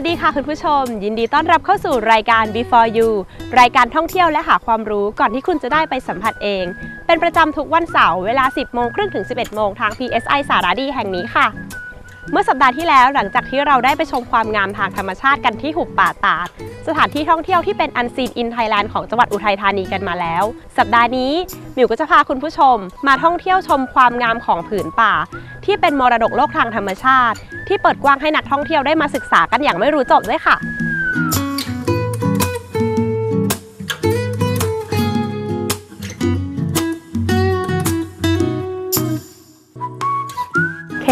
วัสดีค่ะคุณผู้ชม ยินดีต้อนรับเข้าสู่รายการ Before You รายการท่องเที่ยวและหาความรู้ก่อนที่คุณจะได้ไปสัมผัสเอง เป็นประจำทุกวันเสาร์เวลา 10 โมงครึ่งถึง 11 โมงทาง PSI สารดีแห่งนี้ค่ะ เมื่อสัปดาห์ที่แล้วหลังจากที่เราได้ไปชมความงามทางธรรมชาติกันที่หุบป่าตาด สถานที่ท่องเที่ยวที่เป็นอันซีนอินไทยแลนด์ของจังหวัดอุทัยธานีกันมาแล้ว สัปดาห์นี้หมิวก็จะพาคุณผู้ชม มาท่องเที่ยวชมความงามของผืนป่า ที่เป็นมรดกโลกทางธรรมชาติ ที่เปิดกว้างให้นักท่องเที่ยวได้มาศึกษากันอย่างไม่รู้จบด้วยค่ะ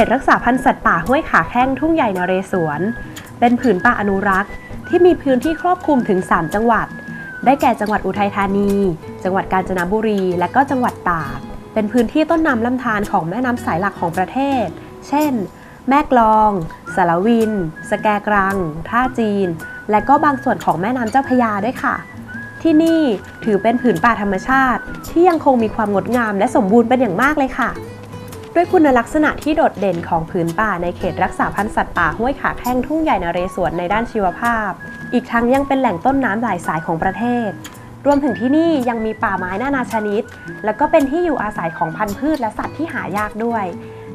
ตรักษาพันธุ์สัตว์ป่าห้วยขาแข้งทุ่งใหญ่นเรศวร เป็นผืนป่าอนุรักษ์ ที่มีพื้นที่ครอบคลุมถึง 3 จังหวัด ได้แก่จังหวัดอุทัยธานี จังหวัดกาญจนบุรี และก็จังหวัดตาก เป็นพื้นที่ต้นน้ำลำธารของแม่น้ำสายหลักของประเทศ เช่น แม่กลอง สารวิน สแกกรัง ท่าจีน และก็บางส่วนของแม่น้ำเจ้าพยาด้วยค่ะที่นี่ถือเป็นผืนป่าธรรมชาติ ที่ยังคงมีความงดงามและสมบูรณ์เป็นอย่างมากเลยค่ะ ด้วยคุณลักษณะที่โดดเด่นของผืนป่าในเขตรักษาพันธุ์สัตว์ป่าห้วยขาแข้งทุ่งใหญ่นเรศวรในด้านชีวภาพ อีกทั้งยังเป็นแหล่งต้นน้ำหลายสายของประเทศ รวมถึงที่นี่ยังมีป่าไม้นานาชนิด และก็เป็นที่อยู่อาศัยของพันธุ์พืชและสัตว์ที่หายากด้วย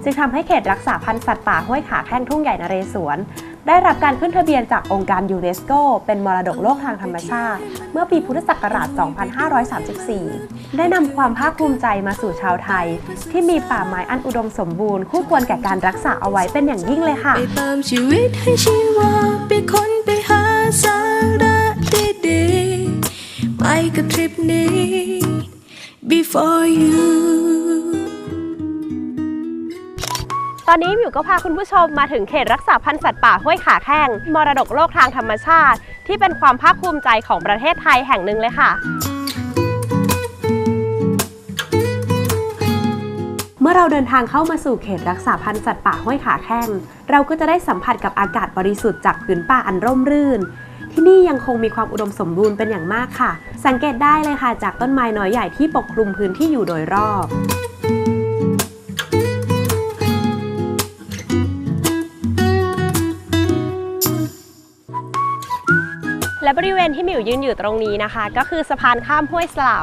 จึงทำให้เขตรักษาพันธุ์สัตว์ป่าห้วยขาแข้งทุ่งใหญ่นเรศวร ได้รับการขึ้นทะเบียนจากองค์การยูเนสโกเป็นมรดกโลกทางธรรมชาติ เมื่อปีพุทธศักราช 2534 ได้นำความภาคภูมิใจมาสู่ชาวไทย ที่มีป่าไม้อันอุดมสมบูรณ์คู่ควรแก่การรักษาเอาไว้เป็นอย่างยิ่งเลยค่ะ ไปเติมชีวิตให้ชีวาไปค้นไปหาสาระดีๆไปกับทริปนี้ before you อนนี้มิวก็พาคุณผู้ชมมาถึงเขตรักษาพันธุ์สัตว์ป่าห้วยขาแข้งมรดกโลกทางธรรมชาติ ที่เป็นความภาคภูมิใจของประเทศไทยแห่งหนึ่งเลยค่ะเมื่อเราเดินทางเข้ามาสู่เขตรักษาพันธุ์สัตว์ป่าห้วยขาแข้ง เราก็จะได้สัมผัสกับอากาศบริสุทธิ์จากผืนป่าอันร่มรื่น ที่นี่ยังคงมีความอุดมสมบูรณ์เป็นอย่างมากค่ะ สังเกตได้เลยค่ะจากต้นไม้น้อยใหญ่ที่ปกคลุมพื้นที่อยู่โดยรอบ และบริเวณที่มิวยืนอยู่ตรงนี้นะคะ ก็คือสะพานข้ามห้วยเสลา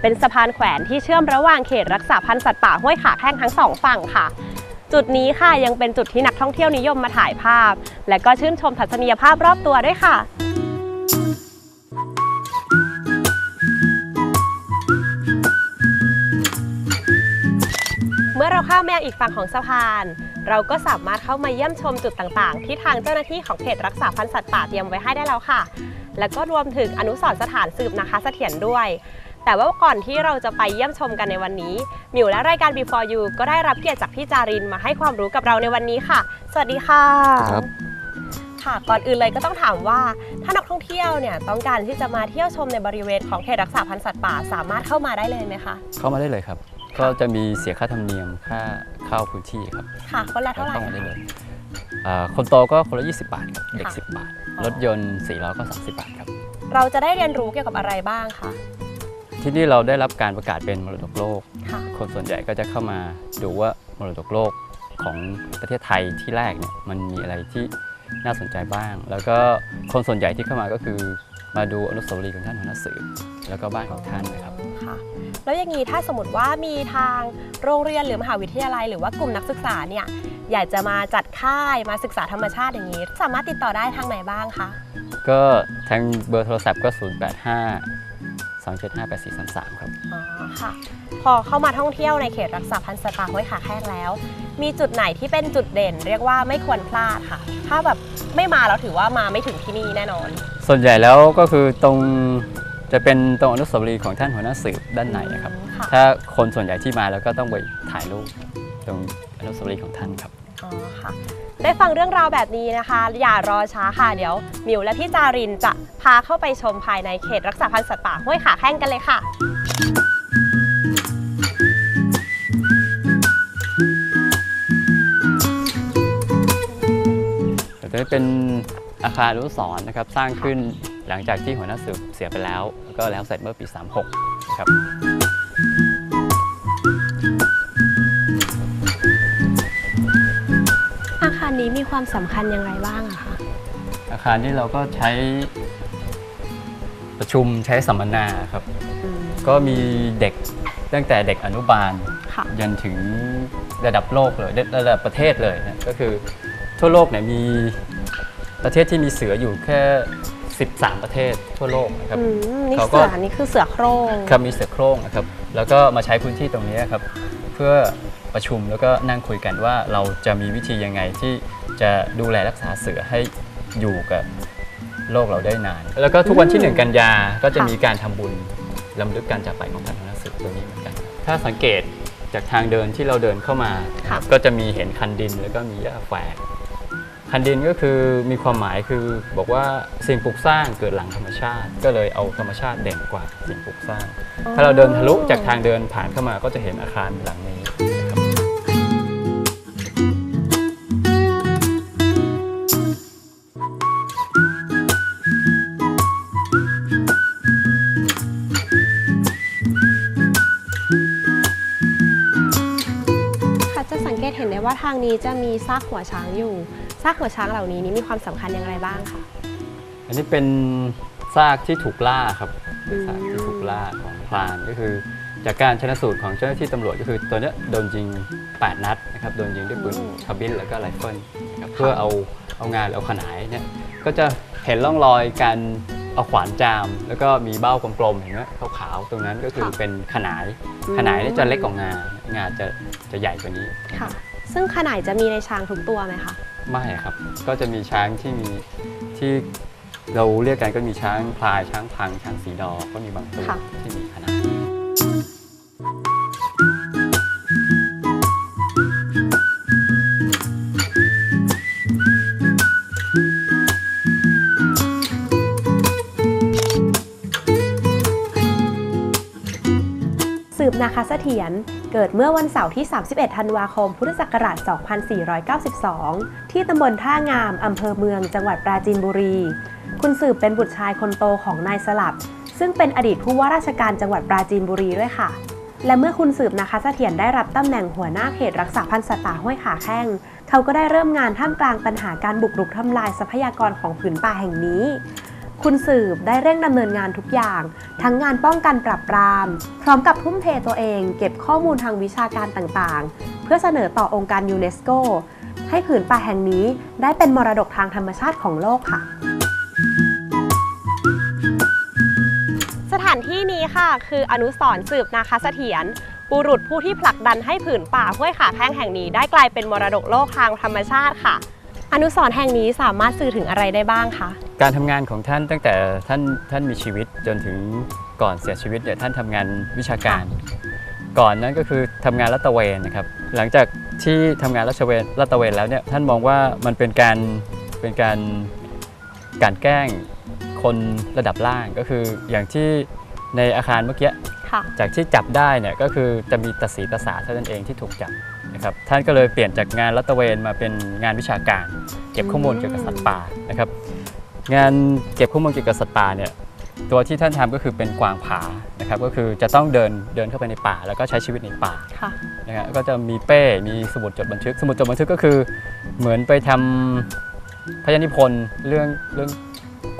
เป็นสะพานแขวนที่เชื่อมระหว่างเขตรักษาพันธุ์สัตว์ป่าห้วยขาแข้งทั้งสองฝั่งค่ะ จุดนี้ค่ะยังเป็นจุดที่นักท่องเที่ยวนิยมมาถ่ายภาพ และก็ชื่นชมทัศนียภาพรอบตัวด้วยค่ะเมื่อเราข้ามแมายังอีกฝั่งของสะพาน เราก็สามารถเข้ามาเยี่ยมชมจุดต่างๆ ที่ทางเจ้าหน้าที่ของเขตรักษาพันธุ์สัตว์ป่าเตรียมไว้ให้ได้แล้วค่ะ แล้วก็รวมถึงอนุสรณ์สถานสืบนะคะเสถียรด้วย แต่ว่าก่อนที่เราจะไปเยี่ยมชมกันในวันนี้หมิวและรายการ Before You ก็ได้รับเกียรติจากพี่จารินมาให้ความรู้กับเราในวันนี้ค่ะ สวัสดีค่ะ ครับค่ะก่อนอื่นเลยก็ต้องถามว่าถ้านักท่องเที่ยวเนี่ยต้องการที่จะมาเที่ยวชมในบริเวณของเขตรักษาพันธุ์สัตว์ป่าสามารถเข้ามาได้เลยไหมคะ เข้ามาได้เลยครับ ก็จะมีเสียค่าธรรมเนียมค่าเข้าพื้นที่ครับ ค่ะคนละเท่าไหร่เข้ามาได้คะเลยอ่า คนโตก็คนละ 20 บาทครับเด็กค่ะ10 บาทอ๋อรถยนต์4ล้อก็ 30 บาทครับ เราจะได้เรียนรู้เกี่ยวกับอะไรบ้างคะที่นี่เราได้รับการประกาศเป็นมรดกโลกค่ะคนส่วนใหญ่ก็จะเข้ามาดูว่ามรดกโลกของประเทศไทยที่แรกเนี่ยมันมีอะไรที่น่าสนใจบ้าง แล้วก็คนส่วนใหญ่ที่เข้ามาก็คือมาดูอนุสาวรีย์ของท่านหัวหน้าสื่อแล้วก็บ้านของท่านนะครับค่ะแล้วอย่างนี้ถ้าสมมติว่ามีทางโรงเรียนหรือมหาวิทยาลัย หรือว่ากลุ่มนักศึกษาเนี่ย อยากจะมาจัดค่ายมาศึกษาธรรมชาติอย่างนี้ สามารถติดต่อได้ทางไหนบ้างคะก็ทางเบอร์โทรศัพท์ก็ 085 275 8433 ครับ อ๋อค่ะ พอเข้ามาท่องเที่ยวในเขตรักษาพันธุ์สัตว์ป่าห้วยขาแข้งแล้ว มีจุดไหนที่เป็นจุดเด่น เรียกว่าไม่ควรพลาดค่ะ ถ้าแบบไม่มาเราถือว่ามาไม่ถึงที่นี่แน่นอน ส่วนใหญ่แล้วก็คือตรงจะเป็นตรงอนุสาวรีย์ของท่านหัวหน้าสืบด้านในนะครับ ค่ะ ถ้าคนส่วนใหญ่ที่มาแล้วก็ต้องไปถ่ายรูป ตรงอนุสาวรีย์ของท่านครับ อ๋อค่ะ ได้ฟังเรื่องราวแบบนี้นะคะ อย่ารอช้าค่ะ เดี๋ยวมิวและพี่จารินจะพาเข้าไปชมภายในเขตรักษาพันธุ์สัตว์ป่าห้วยขาแข้งกันเลยค่ะ แต่ตัวนี้เป็นอาคารอนุสรณ์นะครับ สร้างขึ้นหลังจากที่หัวหน้าสืบเสียไปแล้ว แล้วก็แล้วเสร็จเมื่อปี 36นะครับ นี้มีความสำคัญอย่างไรบ้างอะคะออาคารนี้เราก็ใช้ประชุมใช้สัมมนาครับอืมก็มีเด็กตั้งแต่เด็กอนุบาลค่ะ ยันถึงระดับโลกเลยระดับประเทศเลยนะก็คือทั่วโลกเนี่ยมีประเทศที่มีเสืออยู่แค่ 13 ประเทศทั่วโลกนะครับอืมนี่เขาก็ เสือนี่คือเสือโคร่ง ครับมีเสือโคร่งนะครับแล้วก็มาใช้พื้นที่ตรงนี้ครับ เพื่อ ประชุมแล้วก็นั่งคุยกันว่าเราจะมีวิธียังไงที่จะดูแลรักษาเสือให้อยู่กับโลกเราได้นาน แล้วก็ทุกวันที่หนึ่งกันยาก็จะมีการทำบุญลำลึกการจากไปของท่านพระเสือตัวนี้เหมือนกัน ถ้าสังเกตจากทางเดินที่เราเดินเข้ามา ค่ะก็จะมีเห็นคันดินแล้วก็มีหญ้าแฝก คันดินก็คือมีความหมายคือบอกว่าสิ่งปลูกสร้างเกิดหลังธรรมชาติ ก็เลยเอาธรรมชาติเด่นกว่าสิ่งปลูกสร้าง ถ้าเราเดินทะลุจากทางเดินผ่านเข้ามาก็จะเห็นอาคารหลังนี้ ทางนี้จะมีซากหัวช้างอยู่ซากหัวช้างเหล่านี้นี่มีความสำคัญอย่างไรบ้างคะอันนี้เป็นซากที่ถูกล่าครับอืมซากที่ถูกล่าของพรานก็คือ จากการชนสูตรของเจ้าหน้าที่ตำรวจก็คือตัวเนี้ยโดนยิง 8 นัดนะครับโดนยิงด้วยปืนคาร์บินแล้วก็ไรเฟิลนะครับเพื่อเอาเอางานหรือเอาขนายเนี่ยก็จะเห็นร่องรอยการเอาขวานจาม แล้วก็มีเบ้ากลมๆเห็นไหมขาวๆตรงนั้นก็คือเป็นขนายขนายเนี่ยจะเล็กกว่างางาจะจะใหญ่กว่านี้ค่ะ ซึ่งขนาดจะมีในช้างทุกตัวไหมคะ ไม่ครับ ก็จะมีช้างที่มีที่เราเรียกกันก็มีช้างพลายช้างพังช้างสีดอก็มีบางตัวค่ะ ที่มีขนาด นาคาเสถียรเกิดเมื่อวันเสาร์ที่ 31 ธันวาคม พุทธศักราช 2492 ที่ตำบลท่างาม อำเภอเมือง จังหวัดปราจีนบุรี คุณสืบเป็นบุตรชายคนโตของนายสลับ ซึ่งเป็นอดีตผู้ว่าราชการจังหวัดปราจีนบุรีด้วยค่ะ และเมื่อคุณสืบนาคาเสถียรได้รับตำแหน่งหัวหน้าเขตรักษาพันธุ์สัตว์ป่าห้วยขาแข้ง เขาก็ได้เริ่มงานท่ามกลางปัญหาการบุกรุกทำลายทรัพยากรของผืนป่าแห่งนี้ คุณสืบได้เร่งดำเนินงานทุกอย่าง ทั้งงานป้องกันปราบปราม พร้อมกับทุ่มเทตัวเอง เก็บข้อมูลทางวิชาการต่างๆ เพื่อเสนอต่อองค์การยูเนสโกให้ผืนป่าแห่งนี้ได้เป็นมรดกทางธรรมชาติของโลกค่ะ สถานที่นี้ค่ะ คืออนุสรณ์สืบนาคเสถียรบุรุษผู้ที่ผลักดันให้ผืนป่าห้วยขาแข้งแห่งนี้ได้กลายเป็นมรดกโลกทางธรรมชาติค่ะ อนุสรณ์แห่งนี้สามารถสื่อถึงอะไรได้บ้างคะ การทำงานของท่านตั้งแต่ท่านท่านมีชีวิตจนถึงก่อนเสียชีวิตเนี่ยท่านทำงานวิชาการ ก่อนนั้นก็คือทำงานรัตระเวนนะครับ หลังจากที่ทำงานรัตระเวนรัตระเวนแล้วเนี่ยท่านมองว่ามันเป็นการเป็นการการแกล้งคนระดับล่างก็คืออย่างที่ในอาคารเมื่อกี้ค่ะจากที่จับได้เนี่ยก็คือจะมีตาสีตาสาเท่านั้นเองที่ถูกจับนะครับท่านก็เลยเปลี่ยนจากงานรัตระเวนมาเป็นงานวิชาการ เก็บข้อมูลเกี่ยวกับสัตว์ป่านะครับ งานเก็บข้อมูลเกี่ยวกับสัตว์ป่าเนี่ยตัวที่ท่านทำก็คือเป็นกวางผานะครับก็คือจะต้องเดินเดินเข้าไปในป่า แล้วก็ใช้ชีวิตในป่าค่ะ นะฮะก็จะมีเป้ มีสมุดจดบันทึก สมุดจดบันทึกก็คือเหมือนไปทำพยานิพนธ์เรื่องเรื่อง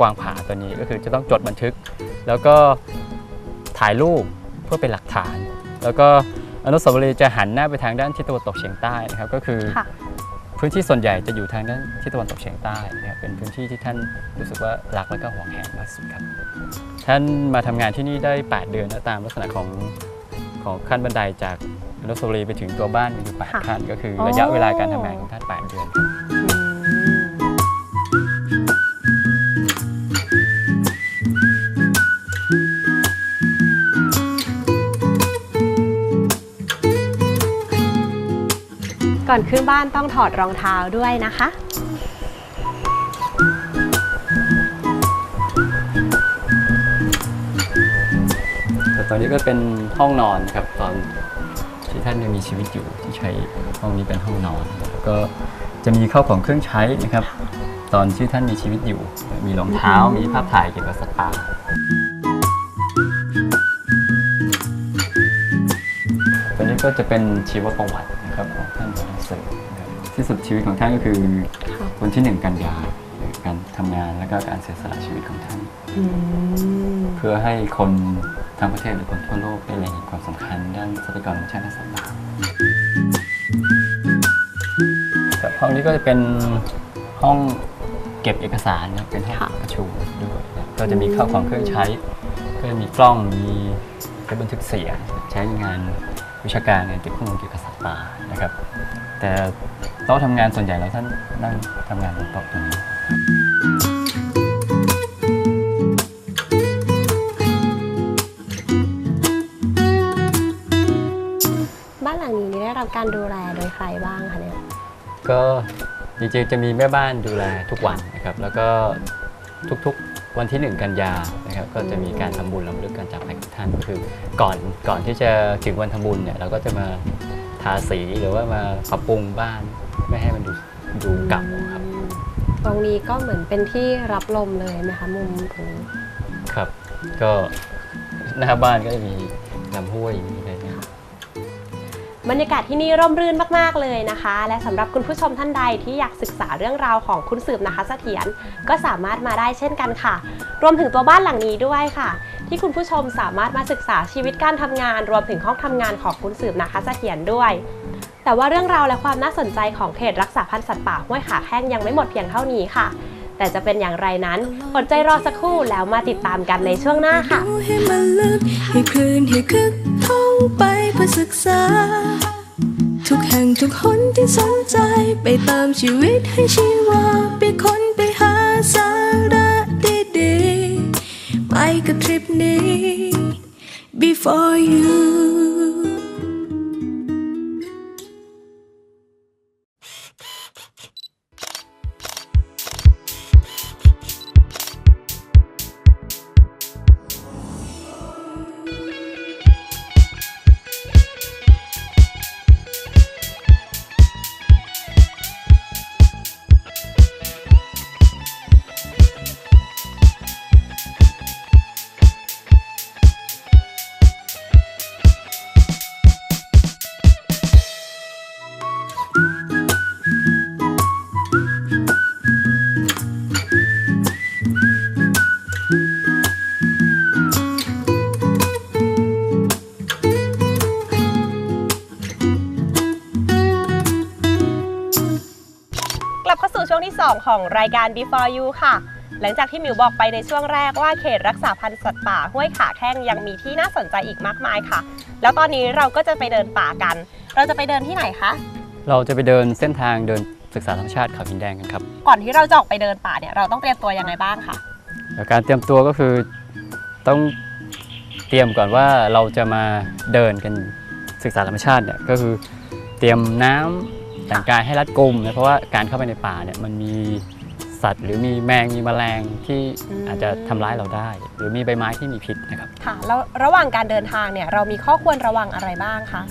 กวางผาตัวนี้ก็คือจะต้องจดบันทึก แล้วก็ถ่ายรูปเพื่อเป็นหลักฐาน แล้วก็อนุสาวรีย์จะหันหน้าไปทางด้านทิศตะวันตกเฉียงใต้นะครับก็คือ ค่ะ พื้นที่ส่วนใหญ่จะอยู่ทางด้านทิศตะวันตกเฉียงใต้นะครับเป็นพื้นที่ที่ท่านรู้สึกว่ารักและก็หวงแหนมากที่สุดครับ ท่านมาทำงานที่นี่ได้ 8 เดือนนะตามลักษณะของของขั้นบันไดจากอนุสาวรีย์ไปถึงตัวบ้านมีอยู่ค่ะ8ขั้นก็คือโอ้ระยะเวลาการทำงานของท่าน 8 เดือนครับ ก่อนขึ้นบ้านต้องถอดรองเท้าด้วยนะคะ แต่ตอนนี้ก็เป็นห้องนอนครับตอนที่ท่านยังมีชีวิตอยู่ที่ใช้ห้องนี้เป็นห้องนอนแล้วก็จะมีข้าวของเครื่องใช้นะครับ ตอนที่ท่านมีชีวิตอยู่ มีรองเท้ามีภาพถ่ายเกี่ยวกับสัตว์ป่าตัวนี้ก็จะเป็นชีวประวัติ ท่านหัวหน้าเสือนะครับที่สุดชีวิตของท่านก็คือวันที่หนึ่งกันยาหรือการทำงานและก็การเสียสละชีวิตของท่านอืมเพื่อให้คนทั้งประเทศหรือคนทั่วโลกได้เล็งเห็นความสำคัญด้านทรัพยากรธรรมชาติและสัตว์ป่าครับห้องนี้ก็จะเป็นห้องเก็บเอกสารนะครับเป็นห้องค่ะประชุมด้วยนะก็จะมีข้าวของเครื่องใช้ ก็จะมีกล้องมีเครื่องบันทึกเสียงใช้ในงานวิชาการงานเก็บข้อมูลเกี่ยวกับสัตว์ป่านะครับแต่โต๊ะทำงานส่วนใหญ่แล้วท่านนั่งทำงานบนโต๊ะตรงนี้บ้านหลังนี้ได้รับการดูแลโดยใครบ้างคะเนี่ยก็จริงๆจะมีแม่บ้านดูแลทุกวันนะครับแล้วก็ทุกๆวันที่ 1 กันยานะครับก็จะมีการทำบุญรำลึกการจากไปของท่านก็คือ ก่อนก่อนที่จะถึงวันทำบุญเนี่ยเราก็จะมา ทาสีหรือว่ามาปรับปรุงบ้านไม่ให้มันดูดูเก่าครับ ตรงนี้ก็เหมือนเป็นที่รับลมเลยไหมคะมุมตรงนี้ครับ ก็หน้าบ้านก็จะมีลำห้วยมีอะไรเนี่ย บรรยากาศที่นี่ร่มรื่นมากๆเลยนะคะ และสำหรับคุณผู้ชมท่านใดที่อยากศึกษาเรื่องราวของคุณสืบนะคะเสถียรก็สามารถมาได้เช่นกันค่ะ รวมถึงตัวบ้านหลังนี้ด้วยค่ะ ที่คุณผู้ชมสามารถมาศึกษาชีวิตการทำงาน รวมถึงห้องทำงานของคุณสืบนะคะเสถียรด้วยแต่ว่าเรื่องราวและความน่าสนใจของเขตรักษาพันธุ์สัตว์ป่าห้วยขาแข้งยังไม่หมดเพียงเท่านี้ค่ะ แต่จะเป็นอย่างไรนั้นอดใจรอสักครู่แล้วมาติดตามกันในช่วงหน้าค่ะให้มันลึกให้คลื่นให้คึกท่องไปเพื่อศึกษา ทุกแห่งทุกคนที่สนใจไปติมชีวิตให้ชีวาไปค้นไปหาสาระดีๆไปกับทริปนี้ before you ลับเข้าสู่ช่วงที่ 2 ของรายการ Before You ค่ะ หลังจากที่หมิวบอกไปในช่วงแรกว่าเขตรักษาพันธุ์สัตว์ป่าห้วยขาแข้งยังมีที่น่าสนใจอีกมากมายค่ะ แล้วตอนนี้เราก็จะไปเดินป่ากัน เราจะไปเดินที่ไหนคะเราจะไปเดินเส้นทางเดินศึกษาธรรมชาติเขาหินแดงกันครับก่อนที่เราจะออกไปเดินป่าเนี่ยเราต้องเตรียมตัวยังไงบ้างคะแล้วการเตรียมตัวก็คือต้องเตรียมก่อนว่าเราจะมาเดินกันศึกษาธรรมชาติเนี่ยก็คือเตรียมน้ำ แต่งกายให้รัดกุมนะเพราะว่าการเข้าไปในป่าเนี่ยมันมีสัตว์ หรือมีแมงมีแมลงที่อาจจะทำร้ายเราได้ หรือมีใบไม้ที่มีพิษนะครับค่ะแล้วระหว่างการเดินทางเนี่ยเรามีข้อควรระวังอะไรบ้างคะ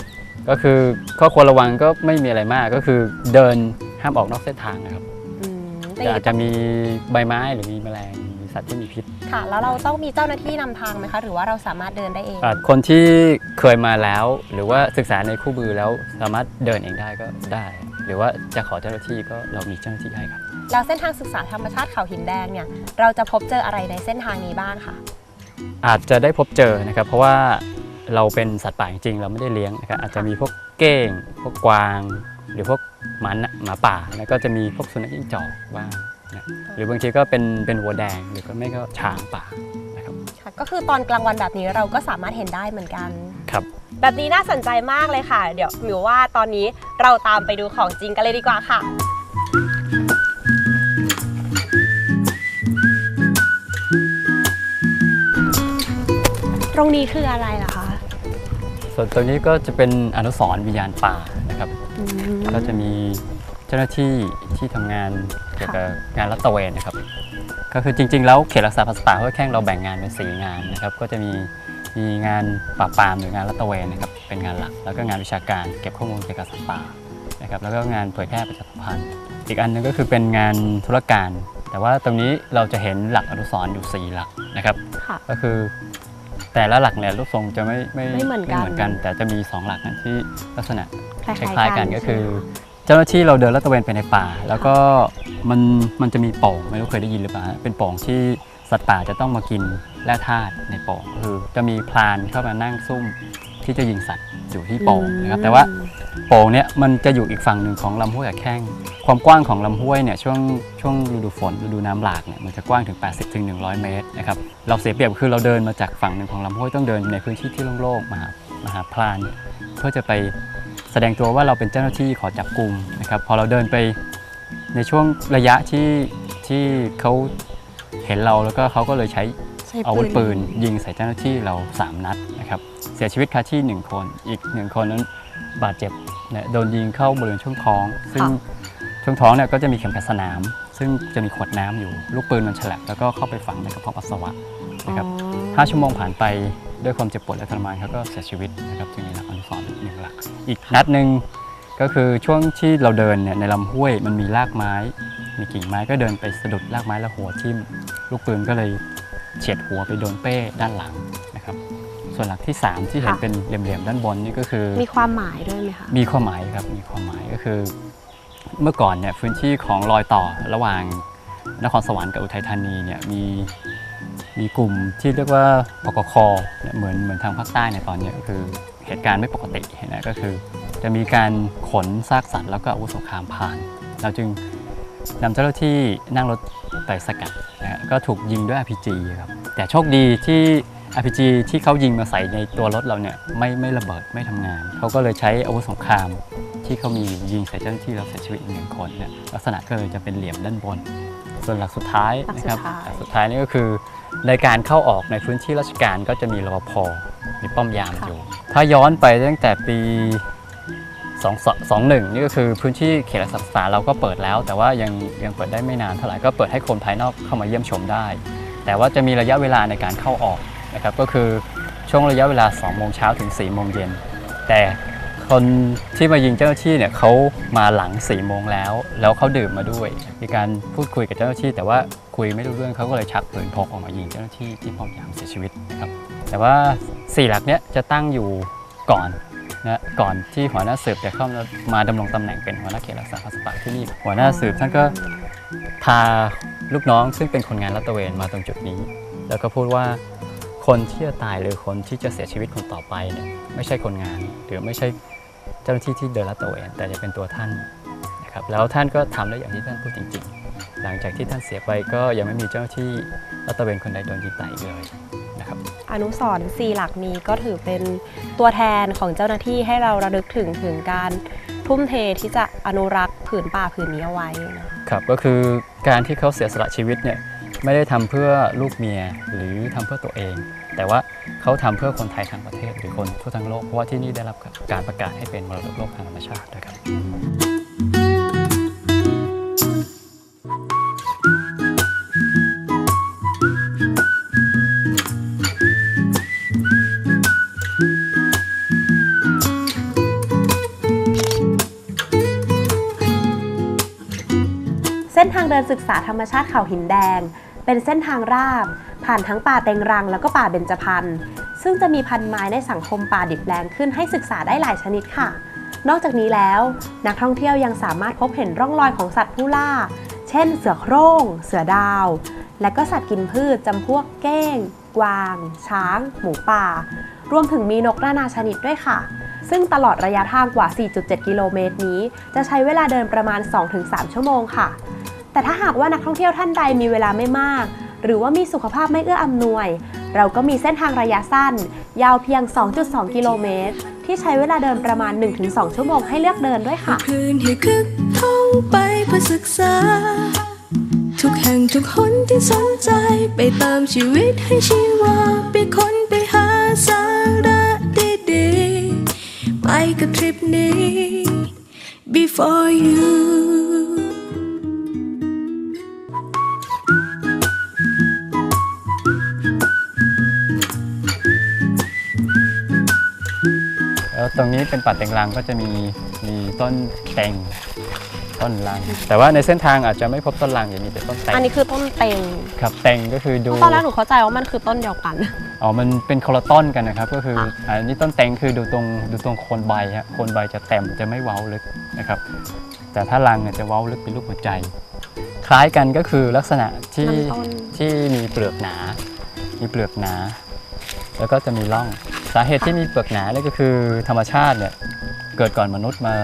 ก็คือข้อควรระวังก็ไม่มีอะไรมากก็คือเดินห้ามออกนอกเส้นทางนะครับอืมแต่แต่อาจจะมีใบไม้หรือมีแมลงมีสัตว์ที่มีพิษค่ะ แล้วเราต้องมีเจ้าหน้าที่นำทางไหมคะ หรือว่าเราสามารถเดินได้เอง อ่าคนที่เคยมาแล้ว หรือว่าศึกษาในคู่มือแล้วสามารถเดินเองได้ก็ได้ หรือว่าจะขอเจ้าหน้าที่ก็เรามีเจ้าหน้าที่ให้ครับ แล้วเส้นทางศึกษาธรรมชาติเขาหินแดงเนี่ย เราจะพบเจออะไรในเส้นทางนี้บ้างคะอาจจะได้พบเจอนะครับ เพราะว่าเราเป็นสัตว์ป่าจริงๆเราไม่ได้เลี้ยงนะครับอาจจะมีพวกเก้ง พวกกวาง หรือพวก หมานะหมาป่าแล้วก็จะมีพวกสุนัขจิ้งจอกบ้างนะหรือบางทีก็เป็นเป็นวัวแดงหรือก็ไม่ก็ช้างป่านะครับค่ะก็คือตอนกลางวันแบบนี้เราก็สามารถเห็นได้เหมือนกัน ครับ แบบนี้น่าสนใจมากเลยค่ะ เดี๋ยวหมิวว่าตอนนี้เราตามไปดูของจริงกันเลยดีกว่าค่ะ ตรงนี้คืออะไรล่ะคะ ส่วนตรงนี้ก็จะเป็นอนุสรณ์วิญญาณป่า นะครับ ก็จะมีเจ้าหน้าที่ที่ทำงานเกี่ยวกับงานรัดตระเวนนะครับ ก็คือจริง ๆ แล้วเขตรักษาพันธุ์สัตว์ป่าห้วยแข้งเราแบ่งงานเป็นสีงานนะครับ ก็จะมีมีงานปราบปรามหรืองานรัดตระเวนนะครับเป็นงานหลัก แล้วก็งานวิชาการเก็บข้อมูลเกี่ยวกับสัตว์ป่านะครับ แล้วก็งานเผยแพร่ประชาสัมพันธ์อีกอันหนึงก็คือเป็นงานธุรการ แต่ว่าตรงนี้เราจะเห็นหลักอนุสรณ์อยู่สี่หลักนะครับค่ะก็คือ แต่ละหลักเนี่ยรูปทรงจะไม่ไม่ไม่เหมือนกันแต่จะมีสองหลักนะที่ลักษณะคล้ายคๆล้ายๆกันกันก็คือใช่ไหมเจ้าหน้าที่เราเดินลาดตระเวนไปในป่า แล้วก็มันมันจะมีโป่งไม่รู้เคยได้ยินหรือเปล่าฮะเป็นโป่งที่สัตว์ป่าจะต้องมากินแร่ธาตุในโป่งคือจะมีพรานเข้ามานั่งซุ่มที่จะยิงสัตว์ อยู่ที่โป่งนะครับแต่ว่าโป่งเนี่ยมันจะอยู่อีกฝั่งหนึ่งของลำห้วยกับแข้ง ความกว้างของลำห้วยเนี่ยช่วงช่วงฤดูฝนฤดูน้ำหลากเนี่ยมันจะกว้างถึง80ถึง100 เมตรนะครับเราเสียเปรียบคือเราเดินมาจากฝั่งหนึ่งของลำห้วยต้องเดินในพื้นที่ที่โล่งๆมาหามาหาพรานเพื่อจะไปแสดงตัวว่าเราเป็นเจ้าหน้าที่ขอจับกลุ่มนะครับพอเราเดินไปในช่วงระยะที่ที่เขาเห็นเราแล้วก็เขาก็เลยใช้ใช้อาวุธปืนยิงใส่เจ้าหน้าที่เรา 3 นัดนะครับเสียชีวิตคาที่ 1 คน อีก 1 คนนั้นบาดเจ็บเนี่ยโดนยิงเข้าบริเวณช่วงท้อง ซึ่งช่วงท้องเนี่ยก็จะมีเข็มขัดสนาม ซึ่งจะมีขวดน้ำอยู่ ลูกปืนมันฉลับแล้วก็เข้าไปฝังในกระเพาะปัสสาวะนะครับห้าชั่วโมงผ่านไปด้วยความเจ็บปวดและทรมานเขาก็เสียชีวิตนะครับจึงมีหลักอนุสรณ์อีกหนึ่งหลัก อีกนัดหนึ่งก็คือช่วงที่เราเดินเนี่ยในลำห้วยมันมีรากไม้ มีกิ่งไม้ก็เดินไปสะดุดรากไม้แล้วหัวทิ่ม ลูกปืนก็เลย เฉียดหัวไปโดนเป้ด้านหลังนะครับ ส่วนหลักที่ 3 ที่เห็นค่ะ เป็นเหลี่ยมๆด้านบนนี่ก็คือ มีความหมายด้วยไหมคะ มีความหมายครับ มีความหมายก็คือ เมื่อก่อนเนี่ยพื้นที่ของรอยต่อระหว่างนครสวรรค์กับอุทัยธานีเนี่ยมีมีกลุ่มที่เรียกว่าปกคเนี่ยเหมือนเหมือนทางภาคใต้ในยตอนเนี้ยก็คือเหตุการณ์ไม่ปกตินะก็คือ จะมีการขนซากสัตว์แล้วก็อาวุธสงครามผ่าน เราจึงนำเจ้าหน้าที่นั่งรถไปสกัดนะฮะก็ถูกยิงด้วย RPG ครับ แต่โชคดีที่ RPG ที่เขายิงมาใส่ในตัวรถเราเนี่ยไม่ไม่ระเบิดไม่ทำงาน เขาก็เลยใช้อาวุธสงคราม ที่เขามีอยู่ยิงใส่เจ้าหน้าที่เราเสียชีวิตอีกหนึ่งคนเนี่ยลักษณะก็เลยจะเป็นเหลี่ยมด้านบน ส่วนหลักสุดท้ายนะครับหลักสุดท้ายหลักสุดท้ายนี่ก็คือ ในการเข้าออกในพื้นที่ราชการก็จะมีรปภมีป้อมยามอยู่ ถ้าย้อนไปตั้งแต่ปี21นี่ก็คือพื้นที่เขตรักษาสถานเราก็เปิดแล้ว แต่ว่ายังยังเปิดได้ไม่นานเท่าไหร่ก็เปิดให้คนภายนอกเข้ามาเยี่ยมชมได้ แต่ว่าจะมีระยะเวลาในการเข้าออกนะครับก็คือช่วงระยะเวลา 2 โมงเช้าถึง 4 โมงเย็น แต่คนที่มายิงเจ้าหน้าที่เนี่ยเขามาหลัง 4 โมงแล้ว แล้วเขาดื่มมาด้วย มีการพูดคุยกับเจ้าหน้าที่ แต่ว่าคุยไม่รู้เรื่องเขาก็เลยชักปืนพกออกมายิงเจ้าหน้าที่ที่ป้อมยามเสียชีวิตนะครับแต่ว่า 4 หลักเนี้ยจะตั้งอยู่ก่อนนะก่อนที่หัวหน้าสืบจะเข้ามามาดำรงตำแหน่งเป็นหัวหน้าเขตรักษาพันธุ์สัตว์ป่าที่นี่หัวหน้าสืบท่านก็พา ลูกน้องซึ่งเป็นคนงานลาดตระเวนมาตรงจุดนี้ แล้วก็พูดว่าคนที่จะตายหรือคนที่จะเสียชีวิตคนต่อไปเนี่ยไม่ใช่คนงาน หรือไม่ใช่เจ้าหน้าที่ที่เดินลาดตระเวน แต่จะเป็นตัวท่านนะครับแล้วท่านก็ทำได้อย่างที่ท่านพูดจริง ๆ หลังจากที่ท่านเสียไปก็ยังไม่มีเจ้าหน้าที่ลาดตระเวนคนใดโดนยิงตายอีกเลยนะครับอนุสรณ์สี่หลักนี้ก็ถือเป็นตัวแทนของเจ้าหน้าที่ให้เราระลึกถึงถึงการ ทุ่มเทที่จะอนุรักษ์ผืนป่าผืนนี้เอาไว้นะคะครับก็คือการที่เขาเสียสละชีวิตเนี่ยไม่ได้ทำเพื่อลูกเมียหรือทำเพื่อตัวเอง แต่ว่าเขาทำเพื่อคนไทยทั้งประเทศหรือคนทั่วทั้งโลกเพราะว่าที่นี่ได้รับการประกาศให้เป็นมรดกโลกทางธรรมชาติด้วยครับ เดินศึกษาธรรมชาติเขาหินแดง เป็นเส้นทางราบ ผ่านทั้งป่าเต็งรังแล้วก็ป่าเบญจพรรณซึ่งจะมีพันไม้ในสังคมป่าดิบแรงขึ้นให้ศึกษาได้หลายชนิดค่ะ นอกจากนี้แล้ว นักท่องเที่ยวยังสามารถพบเห็นร่องรอยของสัตว์ผู้ล่า เช่น เสือโคร่ง เสือดาว และก็สัตว์กินพืชจำพวกเก้ง กวาง ช้าง หมูป่า รวมถึงมีนกนานาชนิดด้วยค่ะซึ่งตลอดระยะทางกว่า 4.7 กิโลเมตรนี้ จะใช้เวลาเดินประมาณ 2-3 ชั่วโมงค่ะ แต่ถ้าหากว่านักท่องเที่ยวท่านใดมีเวลาไม่มาก หรือว่ามีสุขภาพไม่เอื้ออำนวย เราก็มีเส้นทางระยะสั้น ยาวเพียง 2.2 กิโลเมตร ที่ใช้เวลาเดินประมาณ 1-2 ชั่วโมงให้เลือกเดินด้วยค่ะคลื่นให้คึกท่องไปเพื่อศึกษา ทุกแห่งทุกหนที่สนใจไปติมชีวิตให้ชีวาไปค้นไปหาสาระดีๆไปกับทริปนี้ before you ตรงนี้เป็นป่าเต็งรังก็จะมีมีต้นเต็งต้นรัง แต่ว่าในเส้นทางอาจจะไม่พบต้นรังอย่างมีแต่ต้นเต็งอันนี้คือต้นเต็งครับเต็งก็คือดูตอนแรกหนูเข้าใจว่ามันคือต้นเดียวกันอ๋อมันเป็นคนละต้นกันนะครับ ก็คือค่ะอันนี้ต้นเต็งคือดูตรงดูตรงโคนใบฮะโคนใบจะเต็มจะไม่เว้าลึกนะครับ แต่ถ้ารังเนี่ยจะเว้าลึกเป็นรูปหัวใจ คล้ายกันก็คือลักษณะที่ลำต้นที่มีเปลือกหนา มีเปลือกหนา แล้วก็จะมีร่อง สาเหตุที่มีเปลือกหนาเนี่ยก็คือธรรมชาติเนี่ยเกิดก่อนมนุษย์มา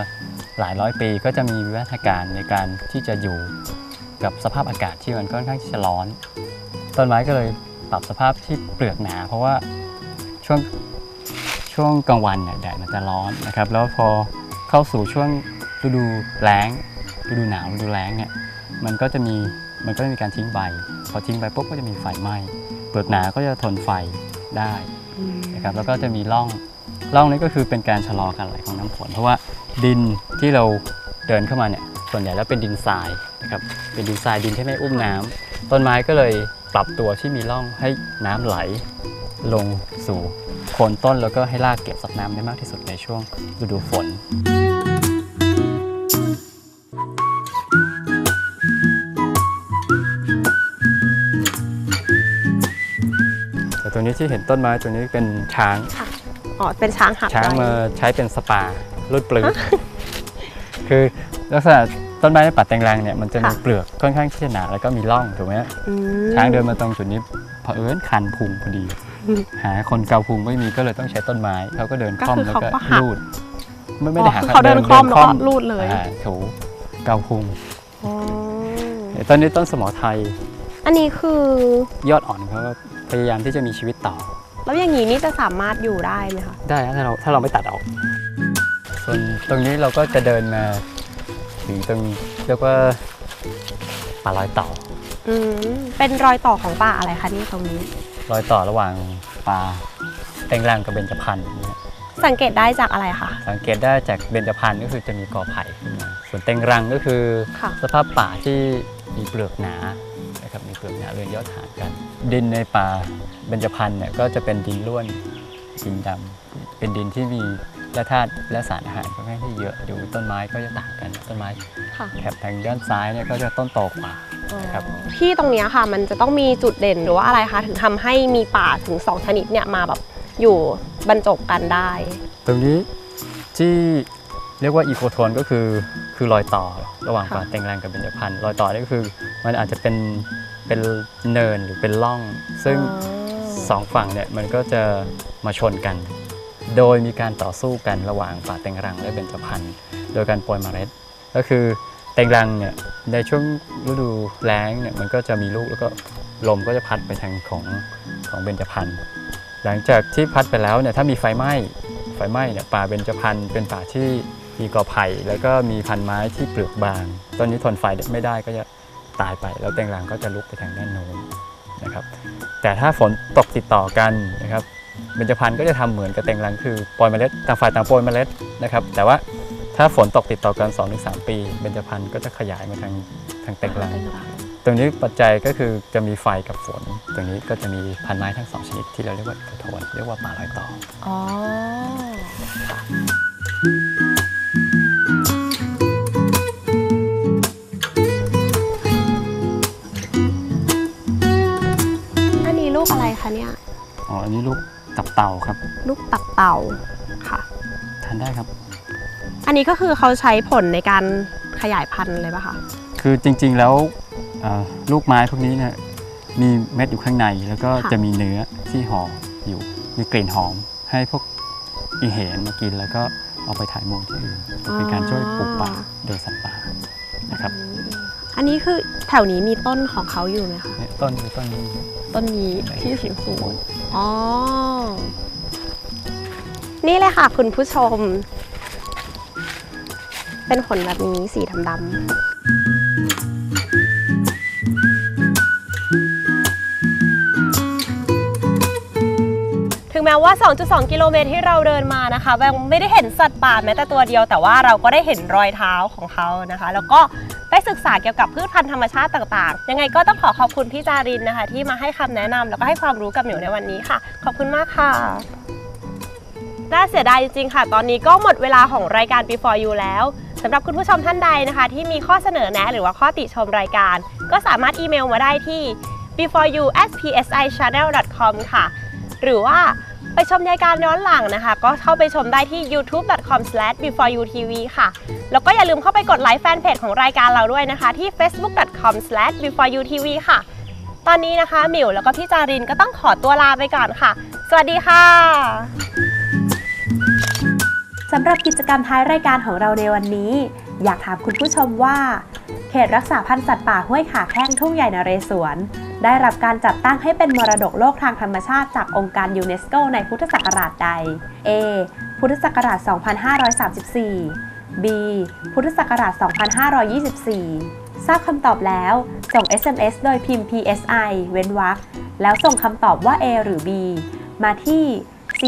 หลายร้อยปีก็จะมีวิวัฒนาการในการที่จะอยู่กับสภาพอากาศที่มันค่อนข้างที่จะร้อน ต้นไม้ก็เลยปรับสภาพที่เปลือกหนา เพราะว่าช่วงช่วงกลางวันเนี่ยแดดมันจะร้อนนะครับ แล้วพอเข้าสู่ช่วงฤดูแล้งฤดูหนาวฤดูแล้งเนี่ยมันก็จะมีมันก็จะมีการทิ้งใบ พอทิ้งใบปุ๊บก็จะมีไฟไหม้เปลือกหนาก็จะทนไฟได้ นะครับแล้วก็จะมีร่องร่องนี้ก็คือเป็นการชะลอการไหลของน้ำฝนเพราะว่าดินที่เราเดินเข้ามาเนี่ยส่วนใหญ่แล้วเป็นดินทรายนะครับเป็นดินทรายดินที่ไม่อุ้มน้ำต้นไม้ก็เลยปรับตัวที่มีร่องให้น้ำไหลลงสู่โคนต้นแล้วก็ให้รากเก็บซับน้ำได้มากที่สุดในช่วงฤดูฝน แต่ตัวนี้ที่เห็นต้นไม้ตัวนี้เป็นช้าง อ๋อ เป็นช้างหักช้างได้มาใช้เป็นสปาลุดปลือคือลักษณะต้นไม้ในป่าแตงรังเนี่ยมันจะมีเปลือกค่อนข้างที่จะหนาแล้วก็มีร่องถูกไหมอืมช้างเดินมาตรงจุดนี้เผอิญคันพุงพอดีอืมหาคนเกาพุงไม่มีก็เลยต้องใช้ต้นไม้เขาก็เดินคล่อมก็คือแล้วเขาก็ก็หักลูดไม่ไม่ได้หาอ๋อคือเขาเดินคล่อมแล้วก็ลูดเลยอ่าถูเกาพุงอ๋อต้นนี้ต้นสมอไทย อันนี้คือยอดอ่อนเขาก็ พยายามที่จะมีชีวิตต่อ แล้วอย่างนี้นี่จะสามารถอยู่ได้ไหมคะ ได้นะถ้าเราถ้าเราไม่ตัดออก ส่วนตรงนี้เราก็จะเดินมาถึงตรงเรียกว่าป่าลอยต่ออืมเป็นรอยต่อของป่าอะไรคะนี่ตรงนี้ รอยต่อระหว่างป่าแตงรังกับเบญจพรรณเนี่ยสังเกตได้จากอะไรคะ สังเกตได้จากเบญจพรรณก็คือจะมีกอไผ่ขึ้นมาส่วนแตงรังก็คือ ค่ะ สภาพป่าที่มีเปลือกหนา นะครับมีเปลือกหนาเรือนยอดห่างกัน ดินในป่าเบญจพรรณเนี่ยก็จะเป็นดินร่วนดินดำเป็นดินที่มีแร่ธาตุและสารอาหารค่อนข้างที่เยอะดูต้นไม้ก็จะต่างกันต้นไม้ค่ะแถบทางด้านซ้ายเนี่ยก็จะต้นโตกว่าครับที่ตรงเนี้ยค่ะมันจะต้องมีจุดเด่นหรือว่าอะไรคะถึงทำให้มีป่าถึง 2 ชนิดเนี่ยมาแบบอยู่บรรจบกันได้ ตรงนี้ที่ เรียกว่าอีโคโทนก็คือคือรอยต่อระหว่างค่ะป่าแตงรังกับเบญจพรรณรอยต่อนี่ก็คือมันอาจจะเป็นเป็นเนินหรือเป็นร่อง ซึ่งสองฝั่งเนี่ยมันก็จะมาชนกัน โดยมีการต่อสู้กันระหว่างป่าแตงรังและเบญจพรรณโดยการโปรยเมล็ด ก็คือแตงรังเนี่ยในช่วงฤดูแล้งเนี่ยมันก็จะมีลูกแล้วก็ลมก็จะพัดไปทางของของเบญจพรรณหลังจากที่พัดไปแล้วเนี่ยถ้ามีไฟไหม้ไฟไหม้เนี่ยป่าเบญจพรรณเป็นป่าที่ มีกอไผ่แล้วก็มีพันไม้ที่เปลือกบาง ต้นนี้ทนไฟไม่ได้ก็จะตายไป แล้วแตงรังก็จะลุกไปทางด้านโน้นนะครับ แต่ถ้าฝนตกติดต่อกันนะครับเบญจพรรณก็จะทำเหมือนกับแตงรังคือโปรยเมล็ดต่างฝ่ายต่างโปรยเมล็ดนะครับ แต่ว่าถ้าฝนตกติดต่อกัน 2-3 ปีเบญจพรรณก็จะขยายมาทางทางแตงรังตรงนี้ปัจจัยก็คือจะมีไฟกับฝน ตรงนี้ก็จะมีพันไม้ทั้งสองชนิดที่เราเรียกว่าอิโทนเรียกว่าป่าลอยต่ออ๋อ คะเนี่ย อ๋อ อันนี้ลูกตับเต่าครับ ลูกตับเต่าค่ะ ทานได้ครับ อันนี้ก็คือเขาใช้ผลในการขยายพันธุ์เลยป่ะคะ คือจริงๆแล้วเอ่อลูกไม้พวกนี้เนี่ยมีเม็ดอยู่ข้างในแล้วก็ค่ะจะมีเนื้อที่ห่ออยู่มีกลิ่นหอมให้พวกอีเห็นมากินแล้วก็เอาไปถ่ายมูลที่อื่นเป็นการช่วยปลูกป่าโดยสัตว์ป่านะครับ อันนี้คือแถวนี้มีต้นของเขาอยู่ไหมคะ เนี่ยต้นคือต้นนี้ต้นนี้ที่สีสูงอ๋อ นี่เลยค่ะคุณผู้ชม เป็นผลแบบนี้สีดำๆ ถึงแม้ว่า 2.2 กิโลเมตรที่เราเดินมานะคะแบงไม่ได้เห็นสัตว์ป่าแม้แต่ตัวเดียว แต่ว่าเราก็ได้เห็นรอยเท้าของเขานะคะ แล้วก็ ได้ศึกษาเกี่ยวกับพืชพันธุ์ธรรมชาติต่างๆ ยังไงก็ต้องขอขอบคุณพี่จารินนะคะ ที่มาให้คำแนะนำแล้วก็ให้ความรู้กับหมิวในวันนี้ค่ะ ขอบคุณมากค่ะน่าเสียดายจริงๆค่ะ ตอนนี้ก็หมดเวลาของรายการ Before You แล้วสำหรับคุณผู้ชมท่านใดนะคะ ที่มีข้อเสนอแนะหรือว่าข้อติชมรายการ ก็สามารถอีเมลมาได้ที่ beforeyou@psichannel.com ค่ะ หรือว่า ไปชมรายการย้อนหลังนะคะ ก็เข้าไปชมได้ที่ youtube.com/beforeyoutv ค่ะ แล้วก็อย่าลืมเข้าไปกดไลค์แฟนเพจของรายการเราด้วยนะคะ ที่ facebook.com/beforeyoutv ค่ะ ตอนนี้นะคะหมิวแล้วก็พี่จารินก็ต้องขอตัวลาไปก่อนค่ะ สวัสดีค่ะสำหรับกิจกรรมท้ายรายการของเราในวันนี้ อยากถามคุณผู้ชมว่า เขตรักษาพันธุ์สัตว์ป่าห้วยขาแข้งทุ่งใหญ่นเรศวร ได้รับการจัดตั้งให้เป็นมรดกโลกทางธรรมชาติจากองค์การยูเนสโกในพุทธศักราชใด A พุทธศักราช 2534 B พุทธศักราช 2524 ทราบคำตอบแล้ว ส่ง SMS โดยพิมพ์ PSI เว้นวรรคแล้วส่งคำตอบว่า A หรือ B มาที่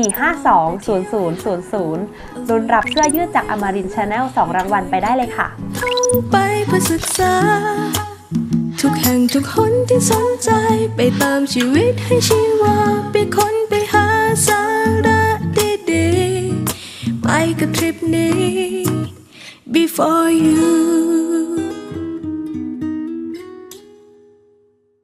4520000 รุนรับเสื้อยืดจากอมรินชาแนล2รางวัลไปได้เลยค่ะ ไปเพื่อศึกษา ทุกแห่งทุกคนที่สนใจ ไปตามชีวิตให้ชีวา ไปค้นไปหาสาระดีๆ ไปกับทริปนี้ before you